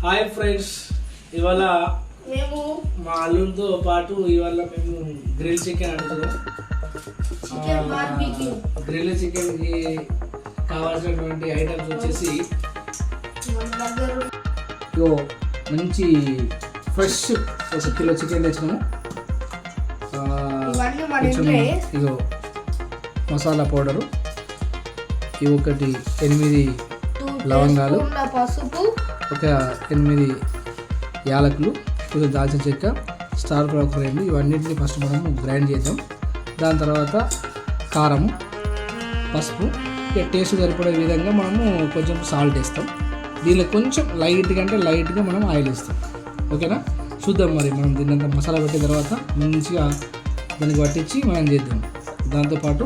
Hi friends ఇవాళ మేము మా అల్లుడితో పాటు ఇవాళ మేము గ్రిల్ చికెన్ అంటున్నాం. గ్రిల్ చికెన్కి కావాల్సినటువంటి ఐటమ్స్ వచ్చేసి మంచి ఫ్రెష్ ఒక కిలో చికెన్ తెచ్చినాము ఇగో మసాలా పౌడరు ఇవి ఒకటి ఎనిమిది లవంగాలు. పసుపు ఒక ఎనిమిది యాలకులు కొంచెం దాల్చిన చెక్క స్టార్ ఒక రెండు ఇవన్నింటిని ఫస్ట్ మనము గ్రైండ్ చేద్దాం. దాని తర్వాత కారం పసుపు ఇక టేస్ట్ సరిపడే విధంగా మనము కొంచెం సాల్ట్ వేస్తాం. దీనిలో కొంచెం లైట్గా అంటే లైట్గా మనం ఆయిల్ వేస్తాం. ఓకేనా? చూద్దాం మరి మనం దీన్నంత మసాలా పెట్టిన తర్వాత మంచిగా దానికి పట్టించి మనం చేద్దాం. దాంతోపాటు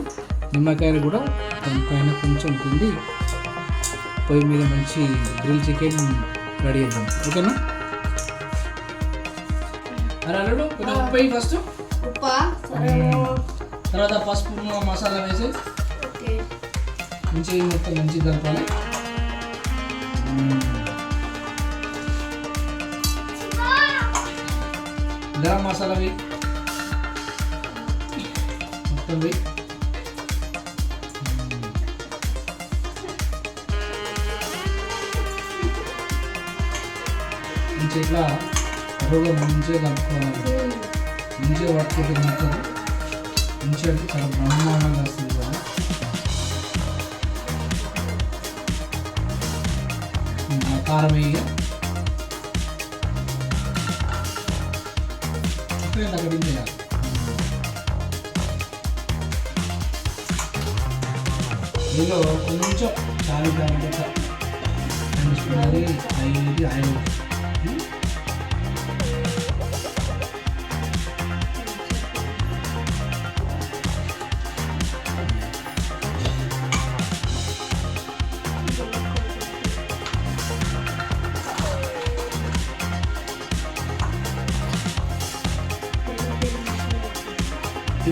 నిమ్మకాయలు కూడా దానిపైన కొంచెం పిండి పొయ్యి మీద మంచి గ్రిల్ చికెన్ రెడీ చేద్దాం ఓకేనా? అరే అల్లుడు కొంచెం ఉప్పు వేయి ఫస్ట్ ఉప్ప? తర్వాత పసుపు మసాలా వేసి మంచి మొత్తం మంచి కలపాలి. గరం మసాలా వేయి. మొత్తం వేయి. మంచి ఇట్లా రోగం మంచిగా కలుపుకోవాలి మంచిగా పట్టుకుంటే మొత్తం మంచిగా అంటే చాలా బ్రహ్మాండంగా వస్తుంది కదా. ఆ కారం వేయ అక్కడ చేయాలి దీనిలో కొంచెం చాలా చాలు రెండు స్పూన్ ఐదు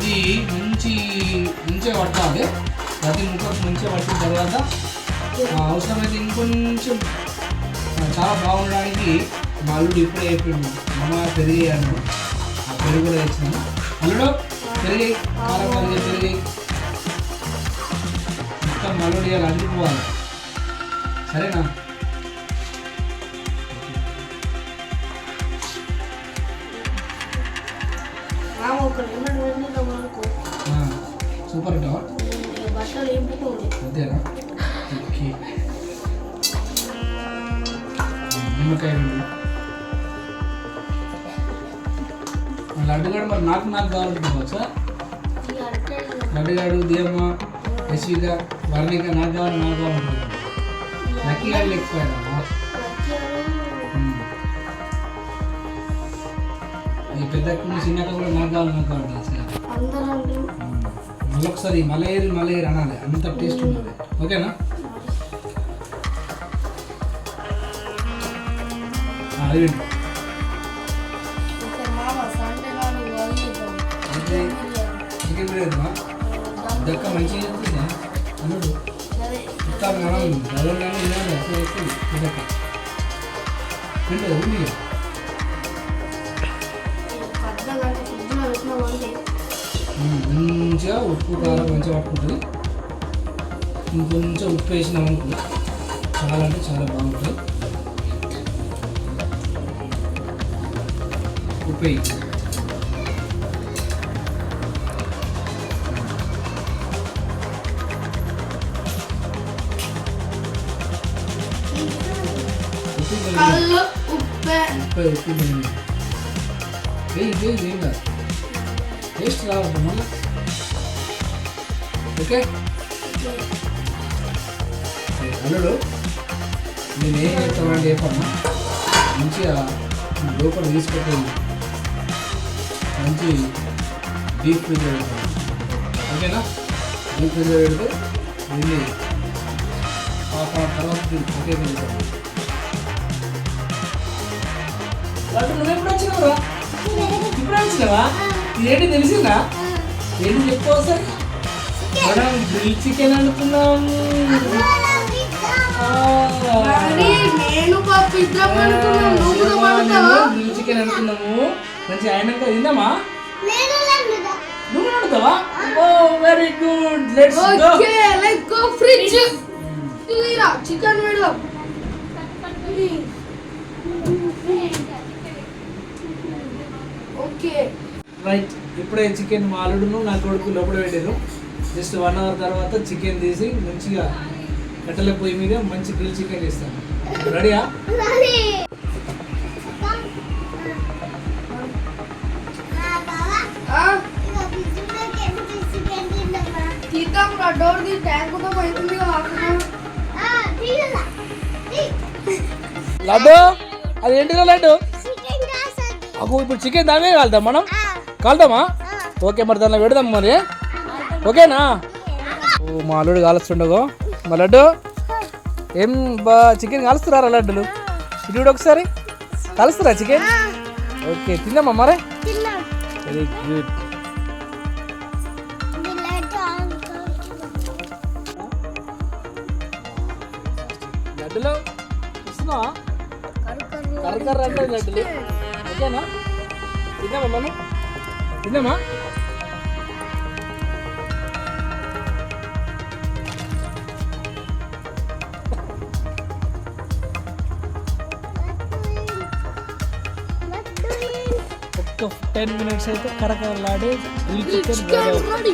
ఇది మంచి మంచిగా పట్టాలి ప్రతి ముక్కకు మంచిగా పట్టిన తర్వాత అవసరమైతే ఇంకొంచెం చాలా బాగుండడానికి మా అల్లుడు ఇప్పుడే చెప్పిండు. అమ్మ అన్నాడు. ఆ పెరుగు కూడా తెచ్చినాను అల్లుడు పెరిగి కాలం పెరిగి పెరిగి. మొత్తం అల్లుడు ఇవాళ అంటుకోవాలి సరేనా? సూపర్ ఏంపుకోండి అంతేనా? ఓకే. నిమ్మకాయ లడ్డుగాడు మరి నాకు నాకు ఇక అంటే లడ్డుగాడు దేమ్మ యశ్విక వర్ణిక నాకు కావాలి నాకు కావాలనుకుంటున్నాను లక్కీ గారు లేకపోయాడు పెద్ద అక్క చిన్న అక్క కూడా నాకు కావాలి నాకు కావాలి అసలు అందరం మళ్ళీ ఒకసారి మలయేరి మలయేరి అనాలి అంత టేస్ట్ ఉన్నది ఓకేనా ఆ, అది వింటు. ఒక మామ సండే నాడు అది చేద్దాం. అంటే చికెన్ బిర్యానీ దక్క మంచిగా చేస్తుందా అన్నాడు సరే ఇంకా మనం గతంలోనే వినాలి అసలు ఎక్కువ పెద్దక్క వింటుంది ఉంది ఇక. పెద్ద గంట ఫ్రిడ్జ్లో పెట్టినామంటే ఉమ్, మంచిగా ఉప్పు కారం మంచిగా పట్టుకుంటుంది ఇంకొంచెం ఉప్పు వేసినాం అనుకో చాలా అంటే చాలా బాగుంటుంది ఉప్పు వేయి ఉప్పు వేయి. కళ్ళు ఉప్పే ఉప్పు వేయి, ఉప్పు వేయి. వేయి వేయి ఏం కాదు టేస్ట్ రావద్దు మళ్ళీ. ఓకే అల్లుడు నేను ఏం చెప్తానంటే చెప్పమ్మా. మంచిగా లోపల తీసుకెళ్ళి మంచి డీప్ ఫ్రిడ్జ్ పెడతాను. ఓకేనా? డీప్ ఫ్రిడ్జ్ పెడితే దీన్ని హాఫ్ తర్వాత ఒకే నువ్వు ఎప్పుడు వచ్చినావురా? ఇప్పుడు వచ్చినావా ఇదేంటి తెలిసిందా? ఏంటి చెప్పు ఒకసారి? మనం గ్రిల్ చికెన్ అనుకున్నాం గ్రిల్ చికెన్ అనుకున్నాము మంచి అయినాక తిందామా? నువ్వు ఓ very good let's go okay let's go fridge తీరా చికెన్ పెడదాం ఓకే రైట్ ఇప్పుడే చికెన్ మా అల్లుడును నా కొడుకు లోపల పెట్టారు జస్ట్ వన్ అవర్ తర్వాత చికెన్ తీసి మంచిగా కట్టెల పొయ్యి మీద మంచి గ్రిల్ చికెన్ చేస్తాను రెడీయా? తీద్దాం డోర్ పోయింది లడ్డు? అది ఏంటిదో లడ్డు? అగో ఇప్పుడు చికెన్ దామే కాలుతాం మనం? కాలుతామా? ఓకే మరి దానిలో పెడదాం మరి. ఓకేనా? ఓ మా అల్లుడు కాలుస్తుండగో. మా లడ్డు? ఏం బా చికెన్ కాలుస్తున్నారా లడ్డులు? ఇటు ఒకసారి. కాలుస్తారా చికెన్? ఓకే తిందామా మరి? వెరీ గుడ్ లడ్డులు? ఇస్తున్నావా? కర్ర కర్ర. అంటే లడ్డులు. ఓకేనా? తిన్నామా మనం తిన్నామా ఒక్క టెన్ మినిట్స్ అయితే కరకరలాడే గ్రిల్ చికెన్ రెడీ అవుతుంది రెడీ